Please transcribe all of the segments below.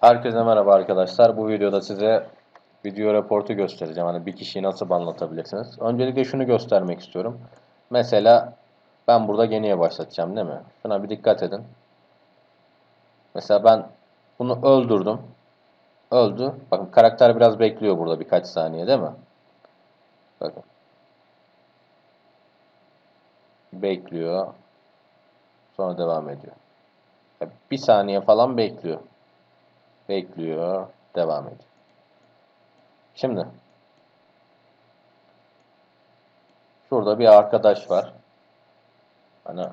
Herkese merhaba arkadaşlar. Bu videoda size video raportu göstereceğim. Hani bir kişiyi nasıl anlatabilirsiniz. Öncelikle şunu göstermek istiyorum. Mesela ben burada geniye başlatacağım değil mi? Şuna bir dikkat edin. Mesela ben bunu öldürdüm. Öldü. Bakın karakter biraz bekliyor burada birkaç saniye değil mi? Bakın. Bekliyor. Sonra devam ediyor. Bir saniye falan bekliyor. Bekliyor. Devam ediyor. Şimdi. Şurada bir arkadaş var. Hani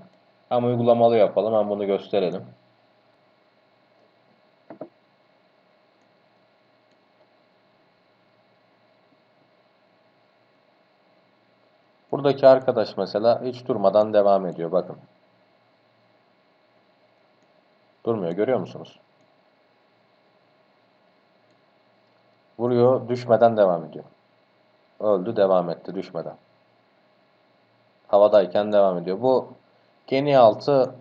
hem uygulamalı yapalım hem bunu gösterelim. Buradaki arkadaş mesela hiç durmadan devam ediyor. Bakın. Durmuyor. Görüyor musunuz? Vuruyor. Düşmeden devam ediyor. Öldü. Devam etti. Düşmeden. Havadayken devam ediyor. Bu Geni 6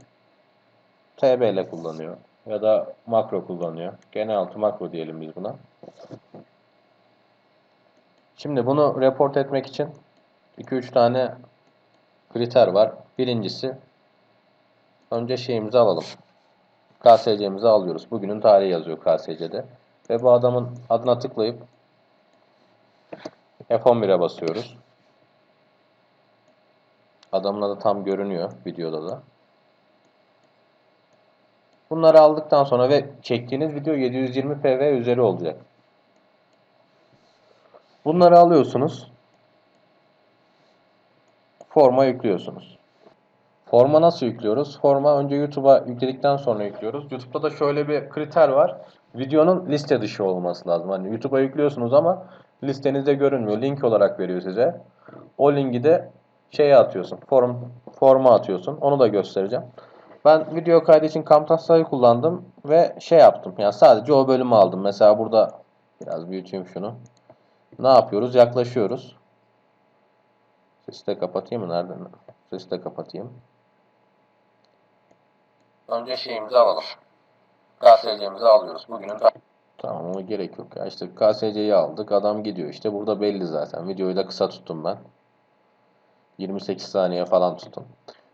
TB ile kullanıyor. Ya da makro kullanıyor. Geni 6 makro diyelim biz buna. Şimdi bunu report etmek için 2-3 tane kriter var. Birincisi önce şeyimizi alalım. KSC'mizi alıyoruz. Bugünün tarihi yazıyor KSC'de. Ve bu adamın adına tıklayıp F11'e basıyoruz. Adamın adı tam görünüyor videoda da. Bunları aldıktan sonra ve çektiğiniz video 720p ve üzeri olacak. Bunları alıyorsunuz. Forma yüklüyorsunuz. Forma nasıl yüklüyoruz? Forma önce YouTube'a yükledikten sonra yüklüyoruz. YouTube'da da şöyle bir kriter var. Videonun liste dışı olması lazım. Hani YouTube'a yüklüyorsunuz ama listenizde görünmüyor. Link olarak veriyor size. O linki de şeye atıyorsun. Form forma atıyorsun. Onu da göstereceğim. Ben video kaydı için Camtasia'yı kullandım ve şey yaptım. Yani sadece o bölümü aldım. Mesela burada biraz büyüteyim şunu. Ne yapıyoruz? Yaklaşıyoruz. Sesi de kapatayım mı? Nereden? Sesi de kapatayım. Önce şeyimizi alalım. KSC'mizi alıyoruz. Bugünün Tamam ama gerek yok ya. İşte KSC'yi aldık. Adam gidiyor. İşte burada belli zaten. Videoyu da kısa tuttum ben. 28 saniye falan tutun.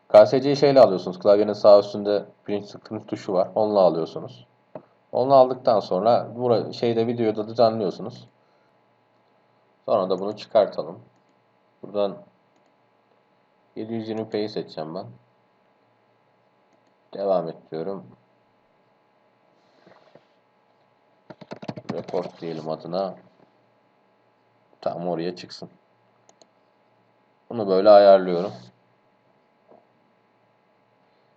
KSC'yi şeyle alıyorsunuz. Klavyenin sağ üstünde print screen tuşu var. Onunla alıyorsunuz. Onu aldıktan sonra burada şeyde videoda düzenliyorsunuz. Sonra da bunu çıkartalım. Buradan 720p'yi seçeceğim ben. Devam et diyorum. Report diyelim adına. Tam oraya çıksın. Bunu böyle ayarlıyorum.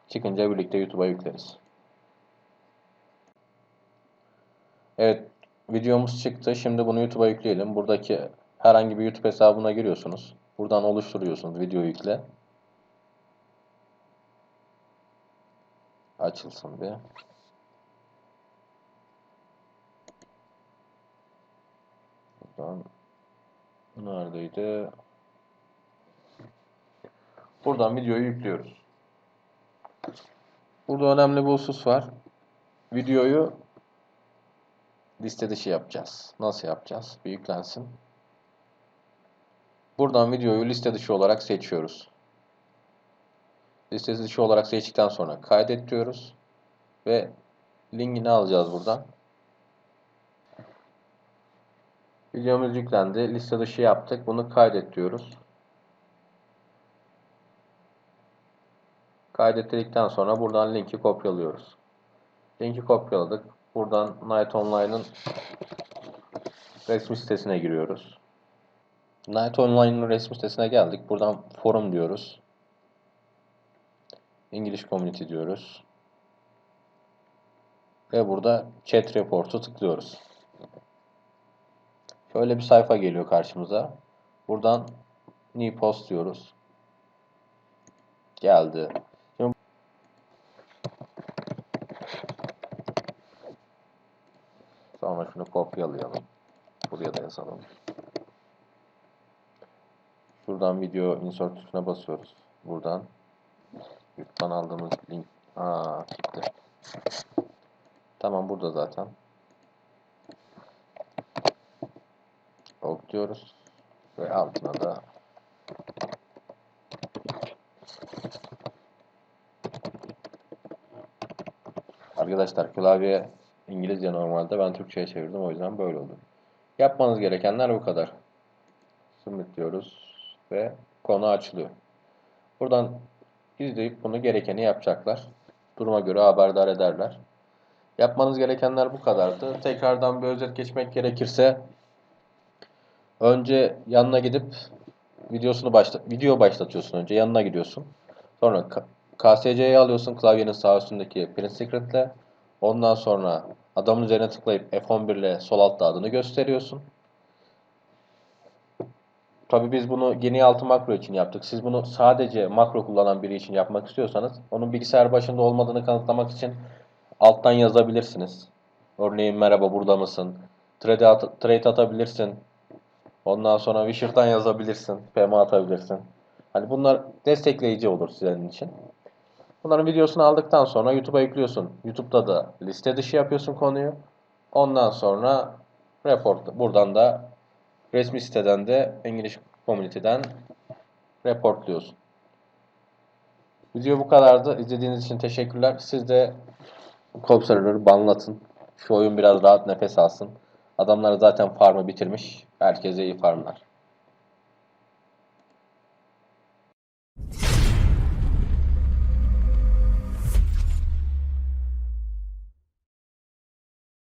Çıkınca birlikte YouTube'a yükleriz. Evet, videomuz çıktı. Şimdi bunu YouTube'a yükleyelim. Buradaki herhangi bir YouTube hesabına giriyorsunuz. Buradan oluşturuyorsunuz video yükle. Açılsın bir. Buradan neredeydi? Buradan videoyu yüklüyoruz. Burada önemli bir husus var. Videoyu liste dışı yapacağız. Nasıl yapacağız? Bir yüklensin. Buradan videoyu liste dışı olarak seçiyoruz. Liste dışı olarak seçtikten sonra kaydet diyoruz. Ve linkini alacağız buradan. Videomuz yüklendi. Liste dışı yaptık. Bunu kaydet diyoruz. Kaydettikten sonra buradan linki kopyalıyoruz. Linki kopyaladık. Buradan Night Online'ın resmi sitesine giriyoruz. Night Online'ın resmi sitesine geldik. Buradan forum diyoruz. English Community diyoruz. Ve burada Chat Report'u tıklıyoruz. Şöyle bir sayfa geliyor karşımıza. Buradan New Post diyoruz. Geldi. Şimdi Sonra şunu kopyalayalım. Buraya da yazalım. Şuradan video insert tuşuna basıyoruz. Buradan Yurttan aldığımız link. Aa gitti. Tamam burada zaten. Ok diyoruz. Ve altına da Arkadaşlar klavye İngilizce normalde ben Türkçe'ye çevirdim o yüzden böyle oldu. Yapmanız gerekenler bu kadar. Submit diyoruz ve konu açılıyor. Buradan izleyip bunu gerekeni yapacaklar. Duruma göre haberdar ederler. Yapmanız gerekenler bu kadardı. Tekrardan bir özet geçmek gerekirse önce yanına gidip videosunu başla video başlatıyorsun önce yanına gidiyorsun. Sonra KSC'yi alıyorsun klavyenin sağ üstündeki print secret'le. Ondan sonra adamın üzerine tıklayıp F11 ile sol altta adını gösteriyorsun. Tabi biz bunu geniş altı makro için yaptık. Siz bunu sadece makro kullanan biri için yapmak istiyorsanız onun bilgisayar başında olmadığını kanıtlamak için alttan yazabilirsiniz. Örneğin merhaba burada mısın? Trade, at- trade atabilirsin. Ondan sonra Wishir'dan yazabilirsin. PM atabilirsin. Hani bunlar destekleyici olur sizin için. Bunların videosunu aldıktan sonra YouTube'a yüklüyorsun. YouTube'da da liste dışı yapıyorsun konuyu. Ondan sonra report buradan da resmi siteden de İngiliz Community'den reportluyorsun. Video bu kadardı. İzlediğiniz için teşekkürler. Siz de Cobb server'ı banlatın. Şu oyun biraz rahat nefes alsın. Adamlar zaten farmı bitirmiş. Herkese iyi farmlar.